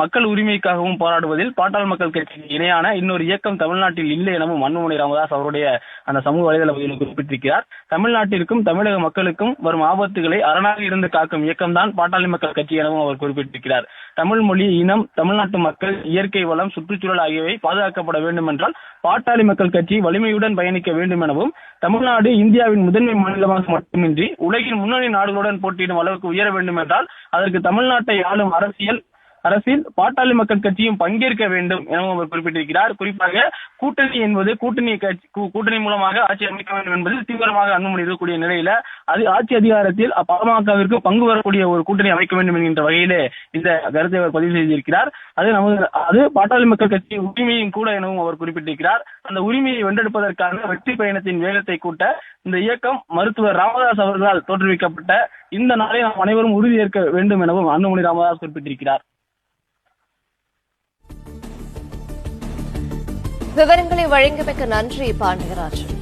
மக்கள் உரிமைக்காகவும் போராடுவதில் பாட்டாளி மக்கள் கட்சிக்கு இணையான இன்னொரு இயக்கம் தமிழ்நாட்டில் இல்லை எனவும் அன்புமணி ராமதாஸ் அவருடைய அந்த சமூக வலைதள பதிவில் குறிப்பிட்டிருக்கிறார். தமிழ்நாட்டிற்கும் தமிழக மக்களுக்கும் வரும் ஆபத்துகளை அரணாக இருந்து காக்கும் இயக்கம்தான் பாட்டாளி மக்கள் கட்சி எனவும் அவர் குறிப்பிட்டிருக்கிறார். தமிழ் மொழி இனம் தமிழ்நாட்டு மக்கள் இயற்கை வளம் சுற்றுச்சூழல் ஆகியவை பாதுகாக்கப்பட வேண்டும் என்றால் பாட்டாளி மக்கள் கட்சி வலிமையுடன் பயணிக்க வேண்டும் எனவும் தமிழ்நாடு இந்தியாவின் முதன்மை மாநிலமாக மட்டுமின்றி உலகின் முன்னணி நாடுகளுடன் போட்டியிடும் அளவுக்கு உயர வேண்டும் என்றால் அதற்கு தமிழ்நாட்டை ஆளும் அரசியல் அரசில் பாட்டாளி மக்கள் கட்சியும் பங்கேற்க வேண்டும் எனவும் அவர் குறிப்பிட்டிருக்கிறார். குறிப்பாக கூட்டணி என்பது கூட்டணி கட்சி கூட்டணி மூலமாக ஆட்சி அமைக்க வேண்டும் என்பதில் தீவிரமாக அன்புமணி இருக்கக்கூடிய நிலையில அது ஆட்சி அதிகாரத்தில் பாமகவிற்கு பங்கு வரக்கூடிய ஒரு கூட்டணி அமைக்க வேண்டும் என்கின்ற வகையிலே இந்த கருத்தை அவர் பதிவு செய்திருக்கிறார். அது நமது அது பாட்டாளி மக்கள் கட்சியின் உரிமையும் கூட எனவும் அவர் குறிப்பிட்டிருக்கிறார். அந்த உரிமையை வென்றெடுப்பதற்கான வெற்றி பயணத்தின் வேகத்தை கூட்ட இந்த இயக்கம் மருத்துவர் ராமதாஸ் அவர்களால் தோற்றுவிக்கப்பட்ட இந்த நாளை நாம் அனைவரும் உறுதியேற்க வேண்டும் எனவும் அன்புமணி ராமதாஸ் குறிப்பிட்டிருக்கிறார். விவரங்களை வழங்கியமைக்கு நன்றி பாண்டியராஜன்.